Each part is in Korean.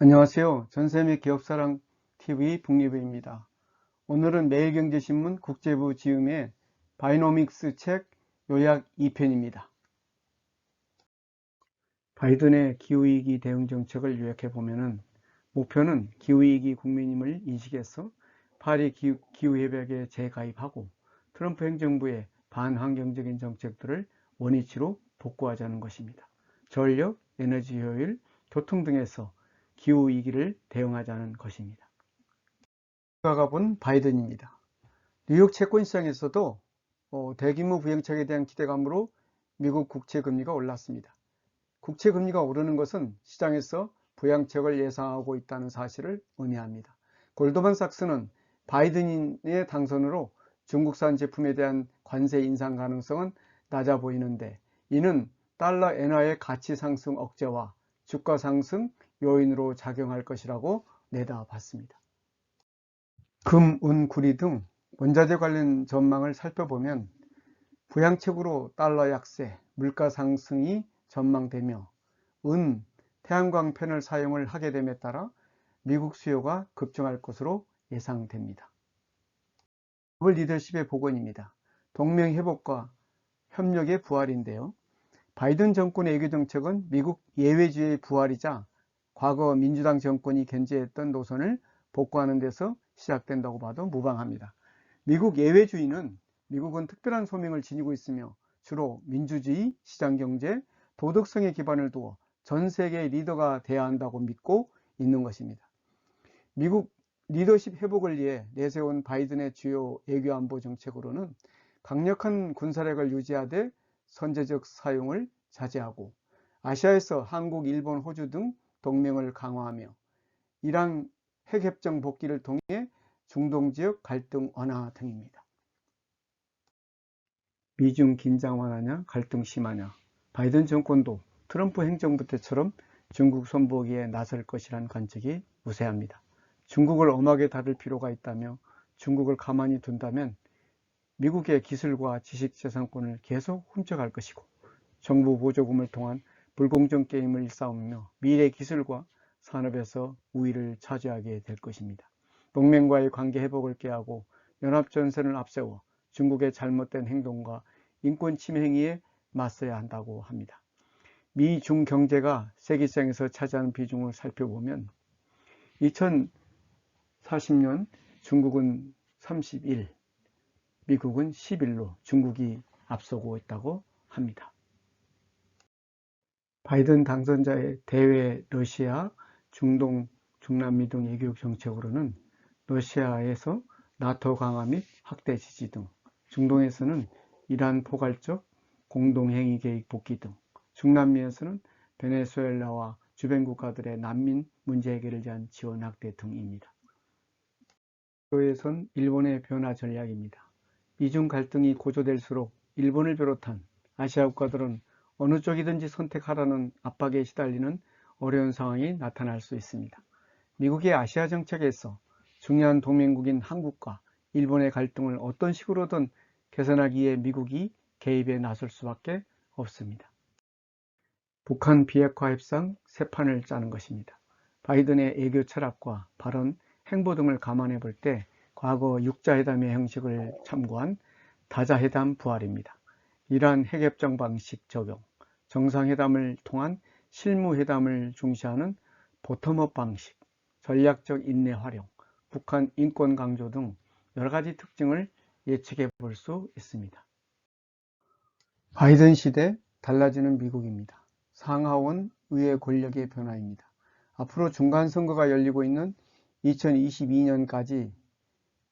안녕하세요. 전세미 기업사랑 TV 북리브입니다. 오늘은 매일경제신문 국제부 지음의 바이노믹스 책 요약 2편입니다. 바이든의 기후위기 대응 정책을 요약해 보면은 목표는 기후위기 국민임을 인식해서 파리 기후협약에 재가입하고 트럼프 행정부의 반환경적인 정책들을 원위치로 복구하자는 것입니다. 전력, 에너지 효율, 교통 등에서 기후 위기를 대응하자는 것입니다. 가가 본 바이든입니다. 뉴욕 채권 시장에서도 어, 대규모 부양책에 대한 기대감으로 미국 국채 금리가 올랐습니다. 국채 금리가 오르는 것은 시장에서 부양책을 예상하고 있다는 사실을 의미합니다. 골드만삭스는 바이든의 당선으로 중국산 제품에 대한 관세 인상 가능성은 낮아 보이는데 이는 달러 엔화의 가치 상승 억제와 주가 상승 요인으로 작용할 것이라고 내다봤습니다. 금, 은, 구리 등 원자재 관련 전망을 살펴보면 부양책으로 달러 약세, 물가 상승이 전망되며 은, 태양광 패널 사용을 하게 됨에 따라 미국 수요가 급증할 것으로 예상됩니다. 글로벌 리더십의 복원입니다. 동맹 회복과 협력의 부활인데요. 바이든 정권의 외교 정책은 미국 예외주의의 부활이자 과거 민주당 정권이 견제했던 노선을 복구하는 데서 시작된다고 봐도 무방합니다. 미국 예외주의는 미국은 특별한 소명을 지니고 있으며 주로 민주주의, 시장경제, 도덕성의 기반을 두어 전 세계의 리더가 되어야 한다고 믿고 있는 것입니다. 미국 리더십 회복을 위해 내세운 바이든의 주요 외교 안보 정책으로는 강력한 군사력을 유지하되 선제적 사용을 자제하고 아시아에서 한국, 일본, 호주 등 동맹을 강화하며 이란 핵협정 복귀를 통해 중동 지역 갈등 완화 등입니다. 미중 긴장 완화냐 갈등 심하냐 바이든 정권도 트럼프 행정부 때처럼 중국 손보기에 나설 것이란 관측이 우세합니다. 중국을 엄하게 다룰 필요가 있다며 중국을 가만히 둔다면 미국의 기술과 지식재산권을 계속 훔쳐갈 것이고 정부 보조금을 통한 불공정 게임을 일삼으며 미래 기술과 산업에서 우위를 차지하게 될 것입니다. 동맹과의 관계 회복을 깨하고 연합전선을 앞세워 중국의 잘못된 행동과 인권 침해 행위에 맞서야 한다고 합니다. 미중 경제가 세계시장에서 차지하는 비중을 살펴보면 2040년 중국은 31, 미국은 11로 중국이 앞서고 있다고 합니다. 바이든 당선자의 대외 러시아, 중동, 중남미 등 외교적 정책으로는 러시아에서 나토 강화 및 확대 지지 등, 중동에서는 이란 포괄적 공동행위 계획 복귀 등, 중남미에서는 베네수엘라와 주변 국가들의 난민 문제 해결을 위한 지원 확대 등입니다. 에선 일본의 변화 전략입니다. 미중 갈등이 고조될수록 일본을 비롯한 아시아 국가들은 어느 쪽이든지 선택하라는 압박에 시달리는 어려운 상황이 나타날 수 있습니다. 미국의 아시아 정책에서 중요한 동맹국인 한국과 일본의 갈등을 어떤 식으로든 개선하기 위해 미국이 개입에 나설 수밖에 없습니다. 북한 비핵화 협상 새 판을 짜는 것입니다. 바이든의 애교 철학과 발언, 행보 등을 감안해 볼 때 과거 육자회담의 형식을 참고한 다자회담 부활입니다. 이러한 핵협정 방식 적용, 정상회담을 통한 실무회담을 중시하는 보텀업 방식, 전략적 인내 활용, 북한 인권 강조 등 여러 가지 특징을 예측해 볼 수 있습니다. 바이든 시대 달라지는 미국입니다. 상하원 의회 권력의 변화입니다. 앞으로 중간 선거가 열리고 있는 2022년까지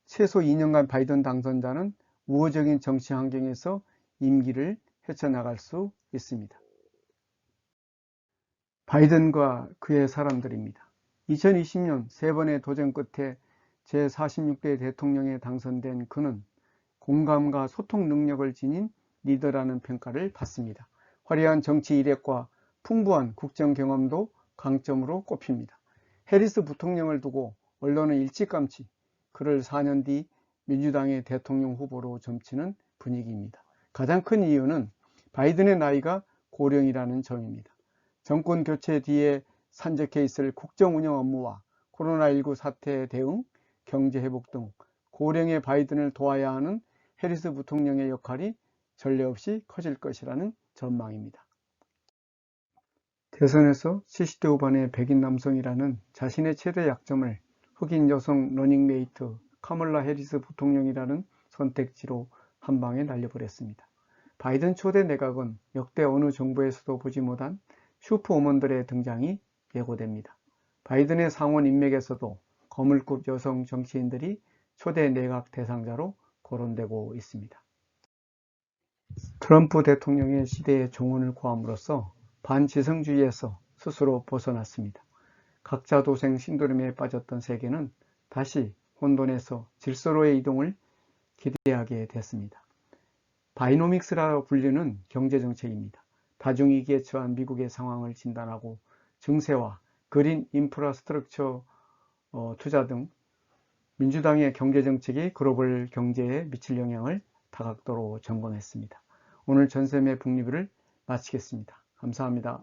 최소 2년간 바이든 당선자는 우호적인 정치 환경에서 임기를 헤쳐나갈 수 있습니다. 바이든과 그의 사람들입니다. 2020년 세 번의 도전 끝에 제46대 대통령에 당선된 그는 공감과 소통 능력을 지닌 리더라는 평가를 받습니다. 화려한 정치 이력과 풍부한 국정 경험도 강점으로 꼽힙니다. 해리스 부통령을 두고 언론은 일찌감치 그를 4년 뒤 민주당의 대통령 후보로 점치는 분위기입니다. 가장 큰 이유는 바이든의 나이가 고령이라는 점입니다. 정권 교체 뒤에 산적해 있을 국정 운영 업무와 코로나19 사태 대응, 경제 회복 등 고령의 바이든을 도와야 하는 해리스 부통령의 역할이 전례 없이 커질 것이라는 전망입니다. 대선에서 70대 후반의 백인 남성이라는 자신의 최대 약점을 흑인 여성 러닝메이트 카멀라 해리스 부통령이라는 선택지로 한 방에 날려버렸습니다. 바이든 초대 내각은 역대 어느 정부에서도 보지 못한 슈퍼우먼들의 등장이 예고됩니다. 바이든의 상원 인맥에서도 거물급 여성 정치인들이 초대 내각 대상자로 거론되고 있습니다. 트럼프 대통령의 시대의 종언을 구함으로써 반지성주의에서 스스로 벗어났습니다. 각자 도생 신도림에 빠졌던 세계는 다시 혼돈에서 질서로의 이동을 기대하게 됐습니다. 바이노믹스라 불리는 경제정책입니다. 다중위기에 처한 미국의 상황을 진단하고 증세와 그린 인프라스트럭처 어, 투자 등 민주당의 경제정책이 글로벌 경제에 미칠 영향을 다각도로 점검했습니다. 오늘 전세매 북리뷰를 마치겠습니다. 감사합니다.